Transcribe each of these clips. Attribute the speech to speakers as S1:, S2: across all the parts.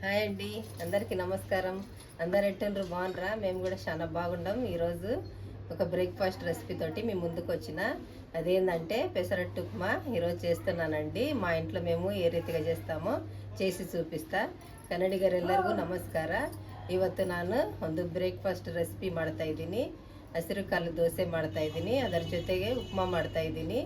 S1: Hi అండి అందరికీ నమస్కారం అందరు ఎట్టుండ్రు బాగుండ్రా మేము కూడా చాలా బాగుండాం ఈరోజు ఒక బ్రేక్ఫాస్ట్ రెసిపీ తోటి మీ ముందుకు వచ్చిన అదేంటంటే పెసరట్టు ఉప్మా ఈరోజు చేస్తున్నానండి మా ఇంట్లో మేము ఏ రీతిగా చేస్తామో చేసి చూపిస్తా ಕನ್ನಡಿಗರೆಲ್ಲರಿಗೂ ನಮಸ್ಕಾರ ಇವತ್ತು ನಾನು ಒಂದು ಬ್ರೇಕ್ಫಾಸ್ಟ್ ರೆಸಿಪಿ ಮಾಡ್ತಾ ಇದ್ದೀನಿ ಹಸಿರು ಕಾಳು ದೋಸೆ ಮಾಡ್ತಾ ಇದ್ದೀನಿ ಅದರ ಜೊತೆಗೆ ಉಪ್ಮಾ ಮಾಡ್ತಾ ಇದ್ದೀನಿ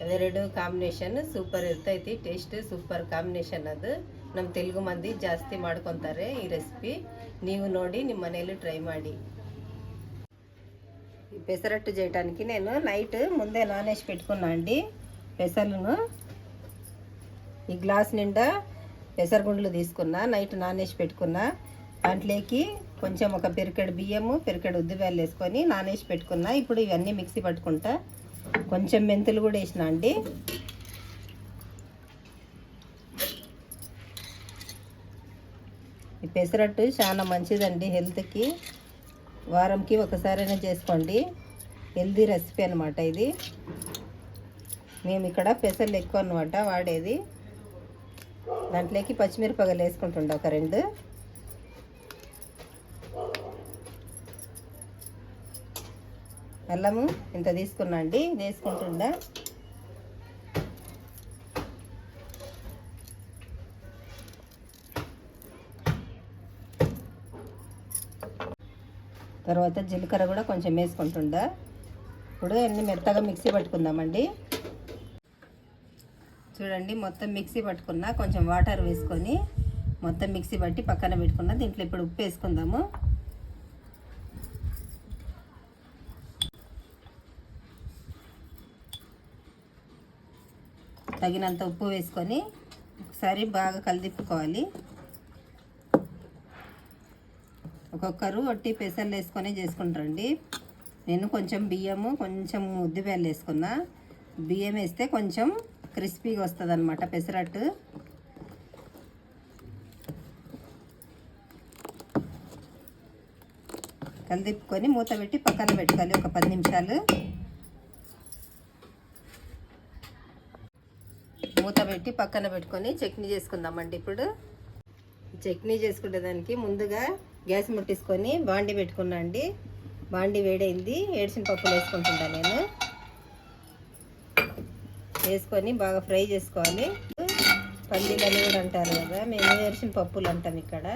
S1: ಅವೆರಡು ಕಾಂಬಿನೇಷನ್ ಸೂಪರ್ ಇರ್ತೈತಿ ಟೇಸ್ಟ್ ಸೂಪರ್ ಕಾಂಬಿನೇಷನ್ ಅದು ನಮ್ಮ ತೆಲುಗು ಮಂದಿ ಜಾಸ್ತಿ ಮಾಡ್ಕೊತಾರೆ ಈ ರೆಸಿಪಿ ನೀವು ನೋಡಿ ನಿಮ್ಮ ಮನೆಯಲ್ಲಿ ట్రై ಮಾಡಿ ఈ పెసరట్టు చేయడానికి నేను నైట్ ముందే నానేసి పెట్టుకున్నా అండి పెసలను ఈ గ్లాస్ నిండా పెసరగుండ్లు తీసుకున్నా నైట్ నానేసి పెట్టుకున్నా దాంట్లోకి కొంచెం ఒక పెరికెడు బియ్యము పెరికెడు ఉద్దివేలు వేసుకొని నానేసి పెట్టుకున్నా ఇప్పుడు ఇవన్నీ మిక్సీ పట్టుకుంటా కొంచెం మెంతులు కూడా వేసిన అండి పెసరట్టు చాలా మంచిదండి హెల్త్కి. వారంకి ఒకసారైనా చేసుకోండి. హెల్దీ రెసిపీ అనమాట ఇది. మేము ఇక్కడ పెసర్లు ఎక్కువ అనమాట వాడేది. దాంట్లోకి పచ్చిమిరపకాయలు వేసుకుంటుండే ఒక రెండు. అల్లము ఇంత తీసుకున్నా అండి. వేసుకుంటుండా. తర్వాత జీలకర్ర కూడా కొంచెం వేసుకుంటుండా. ఇప్పుడు అన్ని మెత్తగా మిక్సీ పట్టుకుందామండి. చూడండి మొత్తం మిక్సీ పట్టుకున్నా కొంచెం వాటర్ వేసుకొని మొత్తం మిక్సీ పట్టి పక్కన పెట్టుకున్నా దీంట్లో ఇప్పుడు ఉప్పు వేసుకుందాము. తగినంత ఉప్పు వేసుకొని ఒకసారి బాగా కలిదిప్పుకోవాలి. ఒక్కొక్కరు ఒట్టి పెసర్లు వేసుకొని చేసుకుంటారండి. నేను కొంచెం బియ్యము కొంచెం ఉద్దిపేలు వేసుకున్నా. బియ్యం వేస్తే కొంచెం క్రిస్పీగా వస్తుంది అనమాట పెసరట్టు కలిదిప్పుకొని మూత పెట్టి పక్కన పెట్టుకోవాలి ఒక పది నిమిషాలు. మూత పెట్టి పక్కన పెట్టుకొని చట్నీ చేసుకుందామండి ఇప్పుడు. చట్నీ చేసుకునే దానికి ముందుగా గ్యాస్ ముట్టించుకొని బాండి పెట్టుకున్నా అండి. బాండి వేడైంది. ఏడిసిన పప్పులు వేసుకుంటుంటా నేను. వేసుకొని బాగా ఫ్రై చేసుకోవాలి. పల్లీలు అని కూడా అంటారు కదా మేము ఏడిసిన పప్పులు అంటాం ఇక్కడ.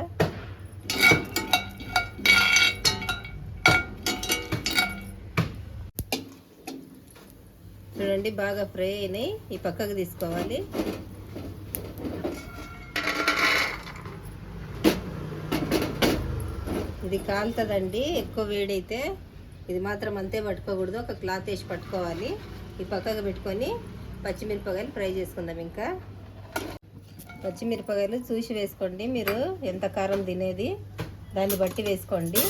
S1: చూడండి బాగా ఫ్రై అయినాయి. ఈ పక్కకు తీసుకోవాలి. ఇది కాలుతుందండి ఎక్కువ వేడైతే ఇది మాత్రం అంతే పట్టుకోకూడదు ఒక క్లాత్ వేసి పట్టుకోవాలి. ఈ పక్కకు పెట్టుకొని పచ్చిమిరపకాయలు ఫ్రై చేసుకుందాం ఇంకా. పచ్చిమిరపకాయలు చూసి వేసుకోండి మీరు ఎంత కారం తినేది దాన్ని బట్టి వేసుకోండి.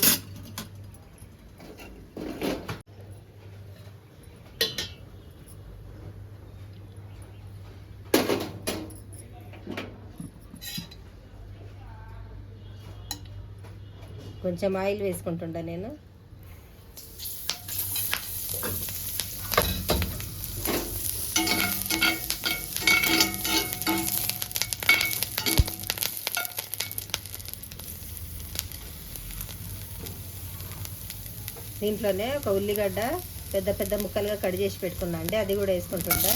S1: కొంచెం ఆయిల్ వేసుకుంటుంటా నేను. దీంట్లోనే ఒక ఉల్లిగడ్డ పెద్ద పెద్ద ముక్కలుగా కట్ చేసి పెట్టుకున్నా అండి. అది కూడా వేసుకుంటుంటా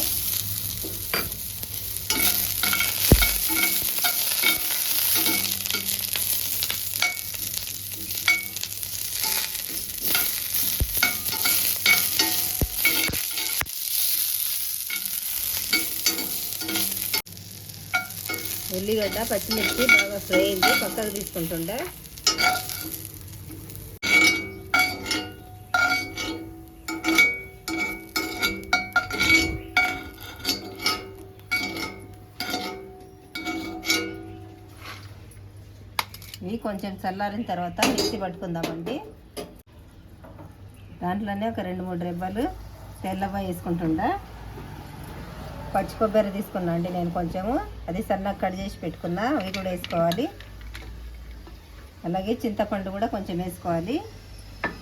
S1: ఉల్లిగడ్డ పచ్చిమిర్చి బాగా ఫ్రై అయింది. పక్కకు తీసుకుంటుండే. ఇవి కొంచెం చల్లారిన తర్వాత మిక్సీ పట్టుకుందామండి. దాంట్లోనే ఒక రెండు మూడు రెబ్బలు తెల్లవ వేసుకుంటుండా. పచ్చి కొబ్బరి తీసుకున్నా అండి నేను కొంచెము. అది సన్నగా కట్ చేసి పెట్టుకున్నా అవి కూడా వేసుకోవాలి. అలాగే చింతపండు కూడా కొంచెం వేసుకోవాలి.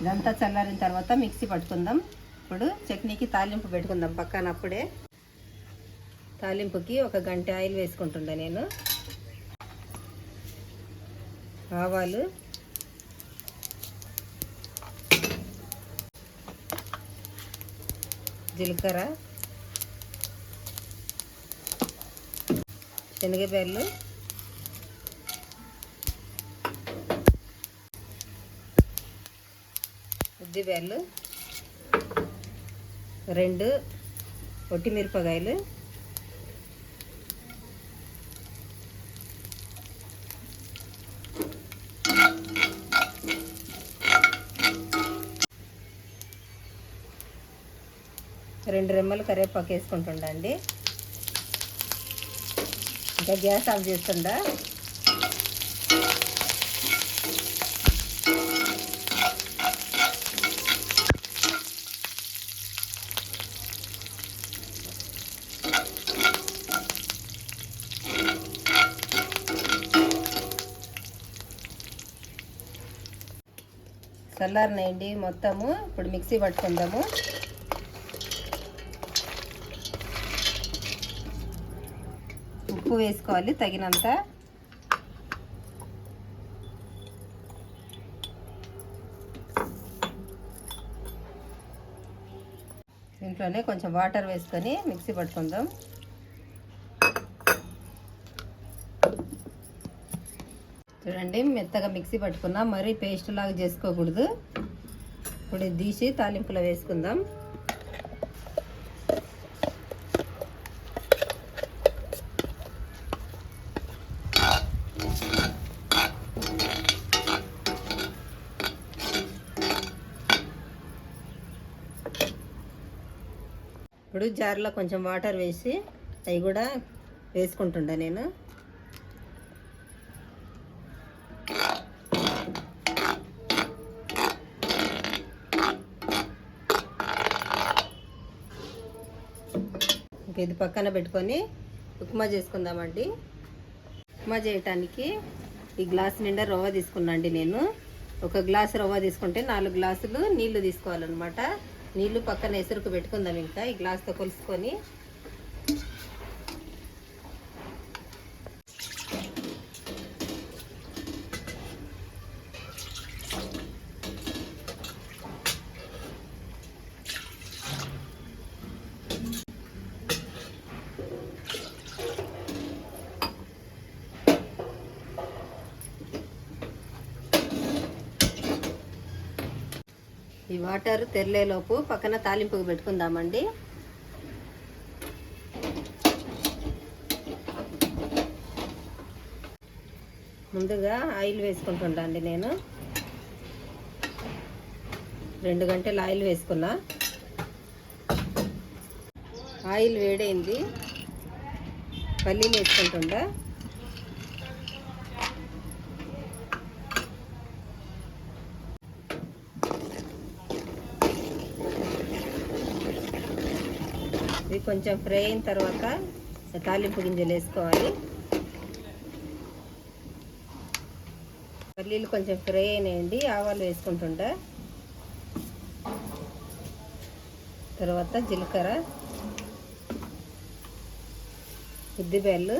S1: ఇదంతా చల్లారిన తర్వాత మిక్సీ పట్టుకుందాం. ఇప్పుడు చట్నీకి తాలింపు పెట్టుకుందాం పక్కన అప్పుడే. తాలింపుకి ఒక గంట ఆయిల్ వేసుకుంటుండే నేను. ఆవాలు. జీలకర్ర. శనగపేర్లు. ఉద్దిపేర్లు. రెండు ఒట్టిమిరపకాయలు. రెండు రెమ్మలు కరివేపాకు వేసుకుంటుండండి. ఇంకా గ్యాస్ ఆఫ్ చేస్తుండా చల్లారినాయండి మొత్తము ఇప్పుడు మిక్సీ పట్టుకుందాము. ఉప్పు వేసుకోవాలి తగినంత. దీంట్లోనే కొంచెం వాటర్ వేసుకొని మిక్సీ పట్టుకుందాం. చూడండి మెత్తగా మిక్సీ పట్టుకున్నాం మరీ పేస్ట్ లాగా చేసుకోకూడదు. ఇప్పుడు తీసి తాలింపులో వేసుకుందాం. జార్లో కొంచెం వాటర్ వేసి అవి కూడా వేసుకుంటుండా నేను. ఇది పక్కన పెట్టుకొని ఉప్మా చేసుకుందామండి. ఉప్మా చేయటానికి ఈ గ్లాస్ నిండా రవ్వ తీసుకున్నాండి నేను. ఒక గ్లాస్ రవ్వ తీసుకుంటే నాలుగు గ్లాసులు నీళ్ళు తీసుకోవాలన్నమాట. నీళ్ళు పక్కన ఎసురుకు పెట్టుకుందాం ఇంకా ఈ గ్లాస్తో కొలుసుకొని. ఈ వాటర్ తెరలేలోపు పక్కన తాలింపుకు పెట్టుకుందామండి. ముందుగా ఆయిల్ వేసుకుంటుండండి నేను. రెండు గంటలు ఆయిల్ వేసుకున్నా. ఆయిల్ వేడైంది. పల్లీలు వేసుకుంటుండా. అవి కొంచెం ఫ్రై అయిన తర్వాత తాలింపు గింజలు వేసుకోవాలి. పల్లీలు కొంచెం ఫ్రై అయినాయండి ఆవాలు వేసుకుంటుంటా తర్వాత జీలకర్ర ఉద్దిబేళ్ళు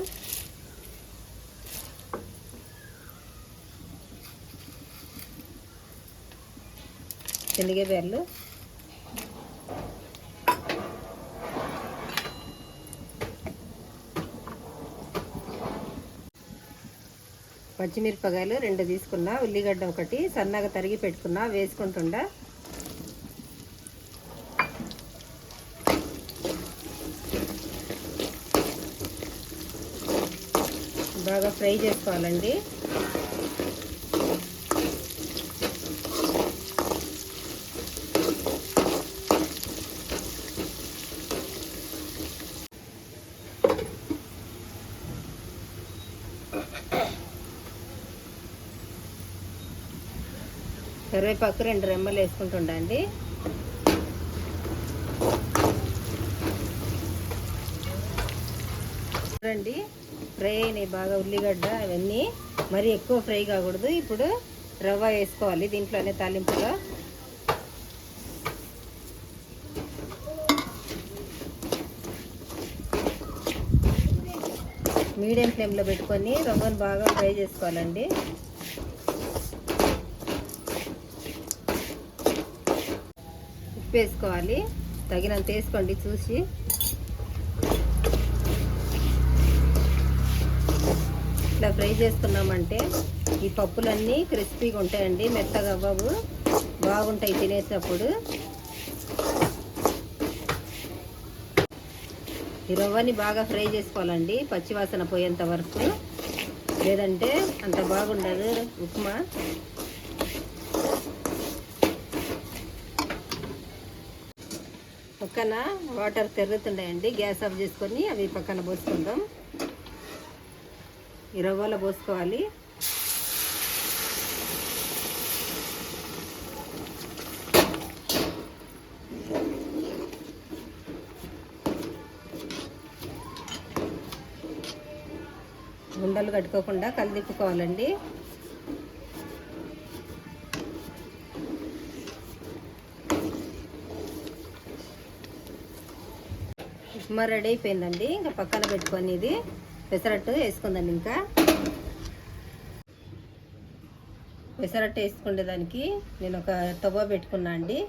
S1: శనగబేళ్ళు పచ్చిమిరపకాయలు రెండు తీసుకున్నా ఉల్లిగడ్డ ఒకటి సన్నగా తరిగి పెట్టుకున్నా వేసుకుంటుండా. బాగా ఫ్రై చేసుకోవాలండి. కరివేపాకు రెండు రెమ్మలు వేసుకుంటుండండి. చూడండి ఫ్రై అయినాయి బాగా ఉల్లిగడ్డ అవన్నీ. మరి ఎక్కువ ఫ్రై కాకూడదు. ఇప్పుడు రవ్వ వేసుకోవాలి దీంట్లోనే తాలింపులో. మీడియం ఫ్లేమ్లో పెట్టుకొని రవ్వను బాగా ఫ్రై చేసుకోవాలండి. ఉప్పు వేసుకోవాలి. తగినంత వేసుకోండి చూసి. ఇట్లా ఫ్రై చేసుకున్నామంటే ఈ పప్పులన్నీ క్రిస్పీగా ఉంటాయండి మెత్తగా అవ్వవు. బాగుంటాయి తినేసినప్పుడు ఈ రవ్వని బాగా ఫ్రై చేసుకోవాలండి పచ్చివాసన పోయేంత వరకు. లేదంటే అంత బాగుండదు ఉప్మా. పక్కన వాటర్ తెరుతున్నాయండి గ్యాస్ ఆఫ్ చేసుకొని అవి పక్కన పోసుకుందాం. ఈ రవ్వలో పోసుకోవాలి. గుండలు కట్టుకోకుండా కలిదిప్పుకోవాలండి ఉప్మా రెడీ అయిపోయిందండి. ఇంకా పక్కన పెట్టుకొని ఇది పెసరట్టు వేసుకుందాం ఇంకా. పెసరట్టు వేసుకునే దానికి నేను ఒక తవ్వ పెట్టుకున్నా అండి.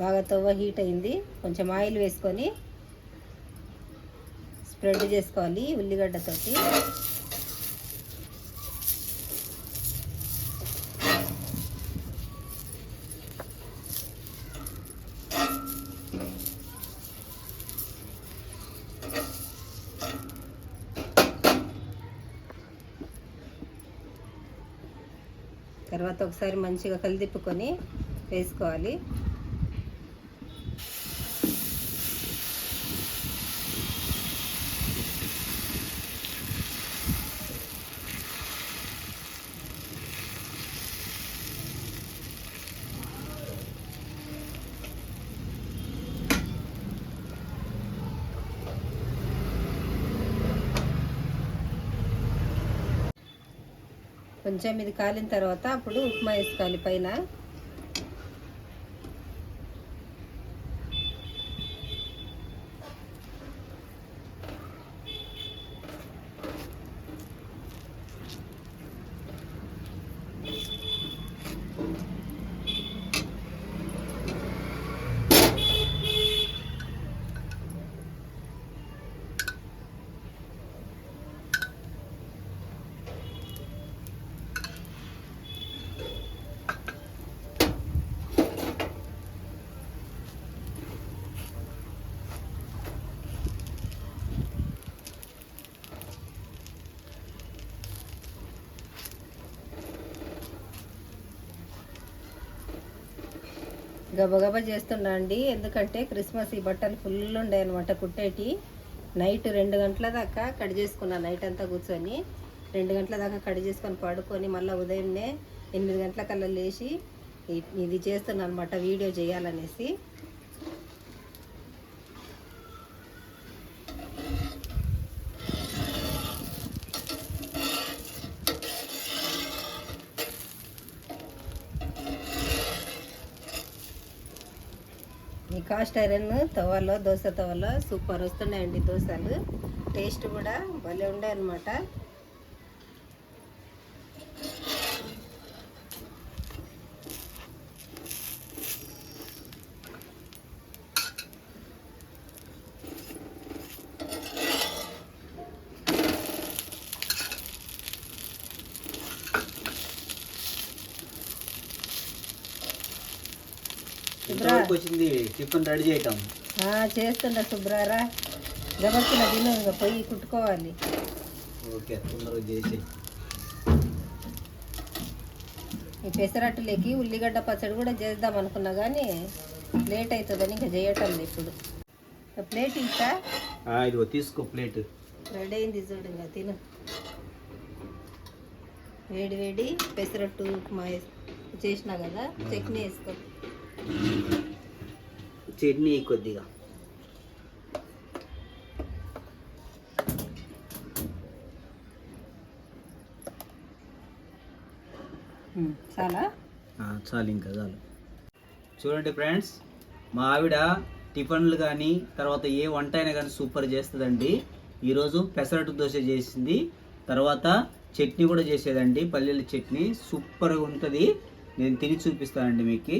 S1: బాగా తవ్వ హీట్ అయింది. కొంచెం ఆయిల్ వేసుకొని స్ప్రెడ్ చేసుకోవాలి ఉల్లిగడ్డతోటి. తర్వాత ఒకసారి మంచిగా కలిదిప్పుకొని వేసుకోవాలి. కొంచెం ఇది కాలిన తర్వాత అప్పుడు ఉప్మా వేసుకోవాలి పైన. గబగబా చేస్తున్నా అండి. ఎందుకంటే క్రిస్మస్ ఈ బట్టలు ఫుల్ ఉండే అనమాట కుట్టేటి. నైట్ రెండు గంటల దాకా కట్ చేసుకున్నా నైట్ అంతా కూర్చొని. రెండు గంటల దాకా కట్ చేసుకొని పడుకొని మళ్ళీ ఉదయంనే ఎనిమిది గంటల కల్లా లేచి ఇది చేస్తున్నా అనమాట వీడియో చేయాలనేసి. ఈ కాస్ట్ ఐరన్ తవలో దోశ తవలో సూపర్ వస్తున్నాయండి దోశలు. టేస్ట్ కూడా భలే ఉన్నాయి అనమాట
S2: ఇంతవరకు వచ్చింది టిఫిన్ రెడీ చేయటం
S1: చేస్తుండ శుభ్రారా? గబక్కున తిను ఇంకా పోయి కుట్టుకోవాలి.
S2: ఓకే తొందరగా చేసి.
S1: ఈ పెసరట్టులోకి ఉల్లిగడ్డ పచ్చడి కూడా చేద్దాం అనుకున్నా కానీ లేట్ అవుతుందని ఇంకా చేయటం ఇప్పుడు. ప్లేట్ ఇంకా
S2: ఇదిగో తీసుకో ప్లేట్.
S1: రెడీ అయింది చూడు ఇంకా తిను. వేడి వేడి పెసరట్టు ఉప్మా చేసినా కదా చట్నీ వేసుకో.
S2: చట్నీ కొద్దిగా.
S1: చాలా?
S2: చాలు ఇంకా చాలు. చూడండి ఫ్రెండ్స్ మా ఆవిడ టిఫిన్లు కానీ తర్వాత ఏ వంట అయినా కానీ సూపర్ చేస్తుందండి. ఈరోజు పెసరట్టు దోశ చేసింది. తర్వాత చట్నీ కూడా చేసేదండి. పల్లీల చట్నీ. సూపర్గా ఉంటుంది. నేను తిని చూపిస్తానండి మీకు.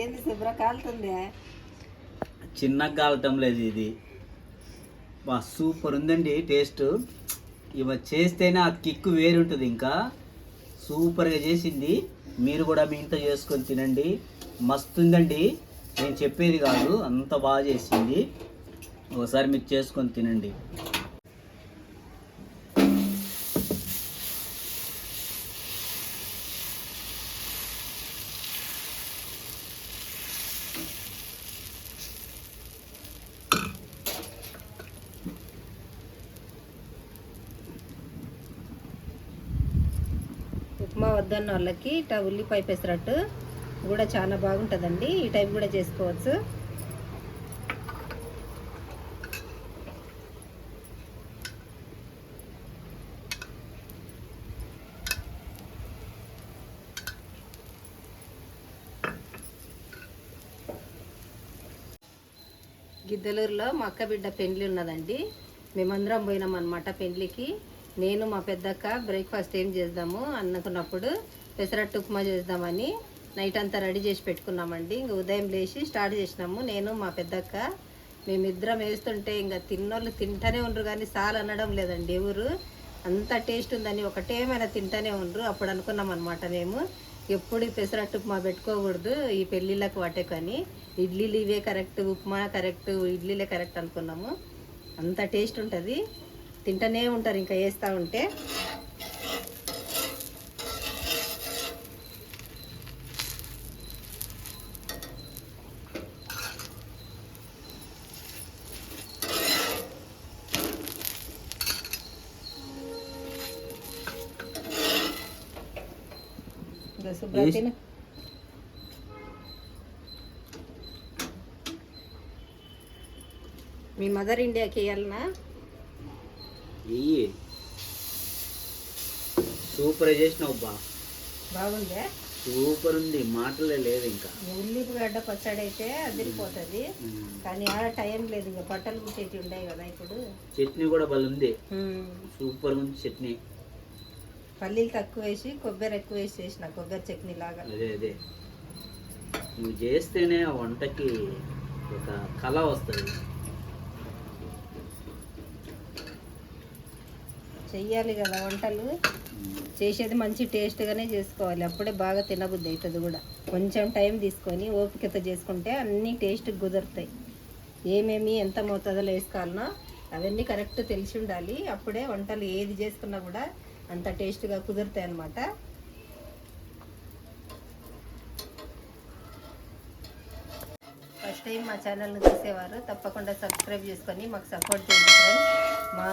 S1: ఏంది శుభ్ర కాలుతుంది?
S2: చిన్నగా కాలటం లేదు ఇది. బా సూపర్ ఉందండి టేస్ట్. ఇవ చేస్తేనే ఆ కిక్ వేరు ఉంటుంది ఇంకా. సూపర్గా చేసింది. మీరు కూడా మీ ఇంట్లో చేసుకొని తినండి. మస్తు ఉందండి నేను చెప్పేది కాదు అంత బాగా చేసింది. ఒకసారి మీరు చేసుకొని తినండి
S1: ఉప్మా వద్దన్న వాళ్ళకి ఇట్లా ఉల్లిపాయ పెసరట్టు కూడా చాలా బాగుంటుందండి. ఈ టైప్ కూడా చేసుకోవచ్చు. గిద్దలూరులో మా అక్క బిడ్డ పెండ్లి ఉన్నదండి. మేమందరం పోయినాం అనమాట పెండ్లికి. నేను మా పెద్దక్క బ్రేక్ఫాస్ట్ ఏం చేద్దాము అనుకున్నప్పుడు పెసరట్టు ఉప్మా చేద్దామని నైట్ అంతా రెడీ చేసి పెట్టుకున్నామండి. ఇంక ఉదయం లేచి స్టార్ట్ చేసినాము. నేను మా పెద్దక్క మేమిద్దరం వేస్తుంటే ఇంకా తిన్నోళ్ళు తింటూనే ఉండరు కానీ సాల్ అనడం లేదండి. ఎవరు అంత టేస్ట్ ఉందని ఒకటేమైనా తింటూనే ఉండరు. అప్పుడు అనుకున్నాం అనమాట మేము. ఎప్పుడు పెసరట్టు ఉప్మా పెట్టుకోకూడదు. ఈ పెళ్ళిళ్ళకి వాటే కానీ ఇడ్లీలు ఇవే కరెక్ట్ ఉప్మా కరెక్ట్ ఇడ్లీలే కరెక్ట్ అనుకున్నాము. అంత టేస్ట్ ఉంటుంది. తింటూనే ఉంటారు ఇంకా వేస్తూ ఉంటే. మీ మదర్ ఇండియాకి వెళ్ళనా
S2: ఇయ్యి సూపర్ చేసినావు బా
S1: బాగుందే?
S2: సూపర్ ఉంది మాటలే లేదు ఇంకా.
S1: ఉల్లిగడ్డ పచ్చడి అయితే అదిరిపోతుంది. కానీ ఆడ టైం లేదు ఇంకా బట్టలు కుట్టేటి ఉన్నాయి కదా ఇప్పుడు.
S2: చట్నీ కూడా ఉంది. సూపర్ ఉంది చట్నీ.
S1: పల్లీలు తక్కువ వేసి కొబ్బరి ఎక్కువ వేసి చేసిన కొబ్బరి చట్నీ లాగా.
S2: అదే అదే. నువ్వు చేస్తేనే ఆ వంటకి ఒక కళ వస్తుంది.
S1: చెయ్యాలి కదా వంటలు. చేసేది మంచి టేస్ట్గానే చేసుకోవాలి. అప్పుడే బాగా తినబుద్ధి అవుతుంది కూడా. కొంచెం టైం తీసుకొని ఓపికతో చేసుకుంటే అన్నీ టేస్ట్ కుదురుతాయి. ఏమేమి ఎంత మోతాదులో వేసుకోవాలనో అవన్నీ కరెక్ట్ తెలిసి ఉండాలి. అప్పుడే వంటలు ఏది చేసుకున్నా కూడా అంత టేస్ట్గా కుదురుతాయి అన్నమాట. ఫస్ట్ టైం మా ఛానల్ని చూసేవారు తప్పకుండా సబ్స్క్రైబ్ చేసుకొని మాకు సపోర్ట్ చేయండి ఫ్రెండ్స్ మా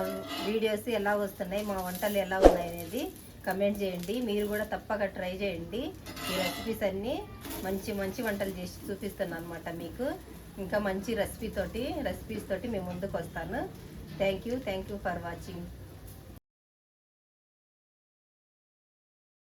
S1: వీడియోస్ ఎలా వస్తున్నాయి మా వంటలు ఎలా ఉన్నాయి అనేది కమెంట్ చేయండి. మీరు కూడా తప్పక ట్రై చేయండి. ఈ రెసిపీస్ అన్నీ మంచి మంచి వంటలు చేసి చూపిస్తాను అనమాట మీకు. ఇంకా మంచి రెసిపీతోటి రెసిపీస్ తోటి మేము ముందుకు వస్తాను. Thank you thank you for watching